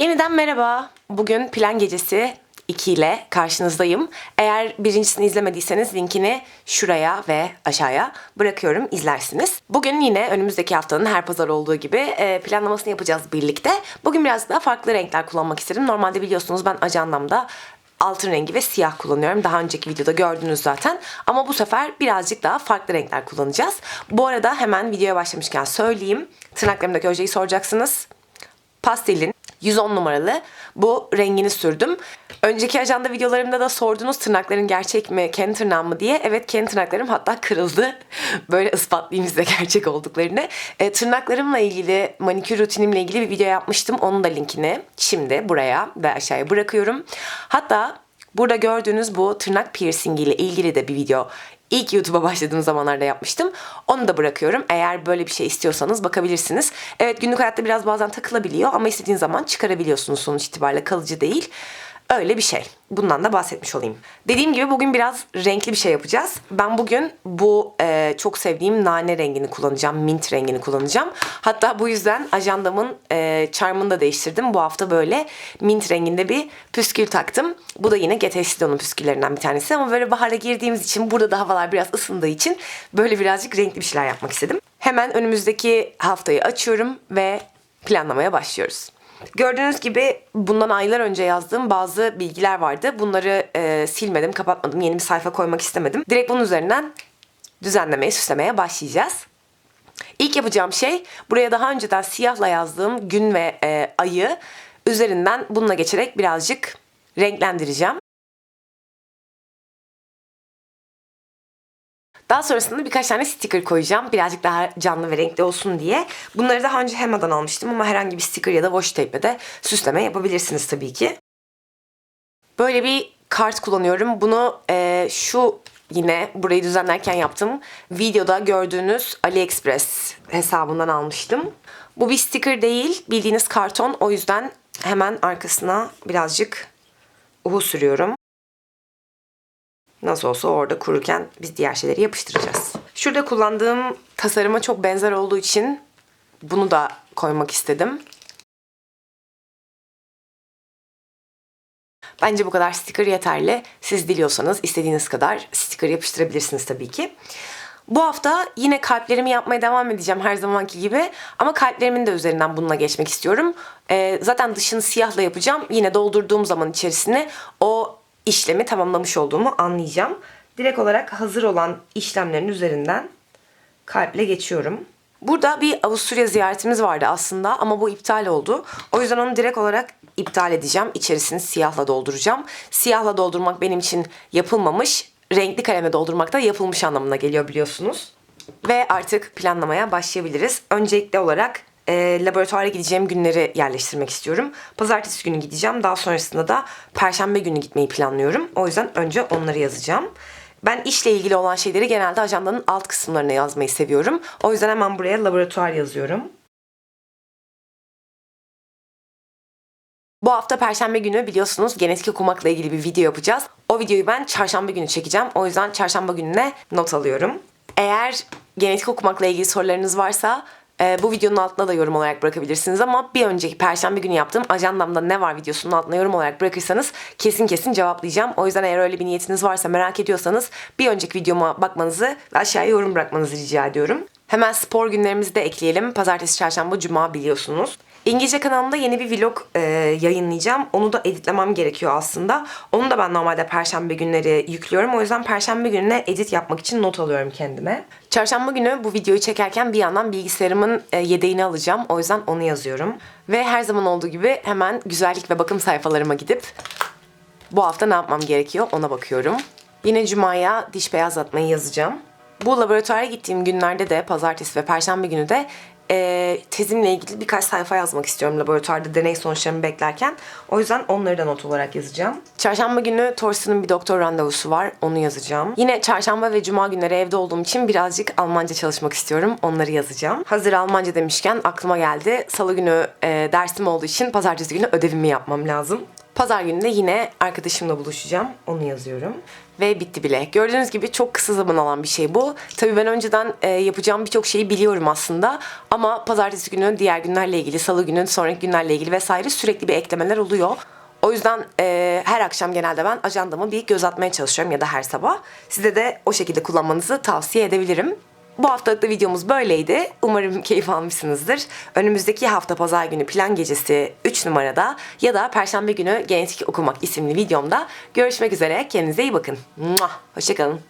Yeniden merhaba. Bugün plan gecesi 2 ile karşınızdayım. Eğer birincisini izlemediyseniz linkini şuraya ve aşağıya bırakıyorum izlersiniz. Bugün yine önümüzdeki haftanın her pazar olduğu gibi e, planlamasını yapacağız birlikte. Bugün biraz daha farklı renkler kullanmak istedim. Normalde biliyorsunuz ben ajandamda altın rengi ve siyah kullanıyorum. Daha önceki videoda gördünüz zaten. Ama bu sefer birazcık daha farklı renkler kullanacağız. Bu arada hemen videoya başlamışken söyleyeyim. Tırnaklarımdaki ojeyi soracaksınız. Pastelin 110 numaralı bu rengini sürdüm. Önceki ajanda videolarımda da sordunuz tırnakların gerçek mi, kendi tırnağım mı diye. Evet kendi tırnaklarım hatta kırıldı. Böyle ispatlayayım size gerçek olduklarını. E, tırnaklarımla ilgili, manikür rutinimle ilgili bir video yapmıştım. Onun da linkini şimdi buraya ve aşağıya bırakıyorum. Hatta burada gördüğünüz bu tırnak piercing ile ilgili de bir video İlk YouTube'a başladığım zamanlarda yapmıştım. Onu da bırakıyorum. Eğer böyle bir şey istiyorsanız bakabilirsiniz. Evet günlük hayatta biraz bazen takılabiliyor ama istediğin zaman çıkarabiliyorsunuz sonuç itibariyle kalıcı değil. Öyle bir şey. Bundan da bahsetmiş olayım. Dediğim gibi bugün biraz renkli bir şey yapacağız. Ben bugün bu e, çok sevdiğim nane rengini kullanacağım. Mint rengini kullanacağım. Hatta bu yüzden ajandamın e, charmını da değiştirdim. Bu hafta böyle mint renginde bir püskül taktım. Bu da yine Getestidon'un püsküllerinden bir tanesi. Ama böyle bahara girdiğimiz için burada da havalar biraz ısındığı için böyle birazcık renkli bir şeyler yapmak istedim. Hemen önümüzdeki haftayı açıyorum ve planlamaya başlıyoruz. Gördüğünüz gibi bundan aylar önce yazdığım bazı bilgiler vardı. Bunları e, silmedim, kapatmadım. Yeni bir sayfa koymak istemedim. Direkt bunun üzerinden düzenlemeye, süslemeye başlayacağız. İlk yapacağım şey buraya daha önceden siyahla yazdığım gün ve e, ayı üzerinden bununla geçerek birazcık renklendireceğim. Daha sonrasında birkaç tane sticker koyacağım. Birazcık daha canlı ve renkli olsun diye. Bunları daha önce Hema'dan almıştım ama herhangi bir sticker ya da washi tape de süsleme yapabilirsiniz tabii ki. Böyle bir kart kullanıyorum. Bunu e, şu yine burayı düzenlerken yaptım. Videoda gördüğünüz AliExpress hesabından almıştım. Bu bir sticker değil, bildiğiniz karton. O yüzden hemen arkasına birazcık uhu sürüyorum. Nasıl olsa orada kururken biz diğer şeyleri yapıştıracağız. Şurada kullandığım tasarıma çok benzer olduğu için bunu da koymak istedim. Bence bu kadar sticker yeterli. Siz diliyorsanız istediğiniz kadar sticker yapıştırabilirsiniz tabii ki. Bu hafta yine kalplerimi yapmaya devam edeceğim her zamanki gibi. Ama kalplerimin de üzerinden bununla geçmek istiyorum. Ee, zaten dışını siyahla yapacağım. Yine doldurduğum zaman içerisine o işlemi tamamlamış olduğumu anlayacağım. Direkt olarak hazır olan işlemlerin üzerinden kalple geçiyorum. Burada bir Avusturya ziyaretimiz vardı aslında ama bu iptal oldu. O yüzden onu direkt olarak iptal edeceğim. İçerisini siyahla dolduracağım. Siyahla doldurmak benim için yapılmamış. Renkli kaleme doldurmak da yapılmış anlamına geliyor biliyorsunuz. Ve artık planlamaya başlayabiliriz. Öncelikli olarak e, laboratuvara gideceğim günleri yerleştirmek istiyorum. Pazartesi günü gideceğim. Daha sonrasında da perşembe günü gitmeyi planlıyorum. O yüzden önce onları yazacağım. Ben işle ilgili olan şeyleri genelde ajandanın alt kısımlarına yazmayı seviyorum. O yüzden hemen buraya laboratuvar yazıyorum. Bu hafta perşembe günü biliyorsunuz genetik okumakla ilgili bir video yapacağız. O videoyu ben çarşamba günü çekeceğim. O yüzden çarşamba gününe not alıyorum. Eğer genetik okumakla ilgili sorularınız varsa e, bu videonun altına da yorum olarak bırakabilirsiniz ama bir önceki perşembe günü yaptığım ajandamda ne var videosunun altına yorum olarak bırakırsanız kesin kesin cevaplayacağım. O yüzden eğer öyle bir niyetiniz varsa merak ediyorsanız bir önceki videoma bakmanızı ve aşağıya yorum bırakmanızı rica ediyorum. Hemen spor günlerimizi de ekleyelim. Pazartesi, çarşamba, cuma biliyorsunuz. İngilizce kanalımda yeni bir vlog e, yayınlayacağım. Onu da editlemem gerekiyor aslında. Onu da ben normalde perşembe günleri yüklüyorum. O yüzden perşembe gününe edit yapmak için not alıyorum kendime. Çarşamba günü bu videoyu çekerken bir yandan bilgisayarımın e, yedeğini alacağım. O yüzden onu yazıyorum. Ve her zaman olduğu gibi hemen güzellik ve bakım sayfalarıma gidip bu hafta ne yapmam gerekiyor ona bakıyorum. Yine cumaya diş beyazlatmayı yazacağım. Bu laboratuvara gittiğim günlerde de pazartesi ve perşembe günü de e, tezimle ilgili birkaç sayfa yazmak istiyorum laboratuvarda deney sonuçlarımı beklerken. O yüzden onları da not olarak yazacağım. Çarşamba günü Torsten'ın bir doktor randevusu var. Onu yazacağım. Yine çarşamba ve cuma günleri evde olduğum için birazcık Almanca çalışmak istiyorum. Onları yazacağım. Hazır Almanca demişken aklıma geldi. Salı günü e, dersim olduğu için pazartesi günü ödevimi yapmam lazım. Pazar günü de yine arkadaşımla buluşacağım. Onu yazıyorum. Ve bitti bile. Gördüğünüz gibi çok kısa zaman alan bir şey bu. Tabii ben önceden e, yapacağım birçok şeyi biliyorum aslında. Ama pazartesi günü, diğer günlerle ilgili, salı günü, sonraki günlerle ilgili vesaire sürekli bir eklemeler oluyor. O yüzden e, her akşam genelde ben ajandamı bir göz atmaya çalışıyorum ya da her sabah. Size de o şekilde kullanmanızı tavsiye edebilirim. Bu haftalık da videomuz böyleydi. Umarım keyif almışsınızdır. Önümüzdeki hafta pazar günü plan gecesi 3 numarada ya da perşembe günü genetik okumak isimli videomda görüşmek üzere. Kendinize iyi bakın. Hoşçakalın.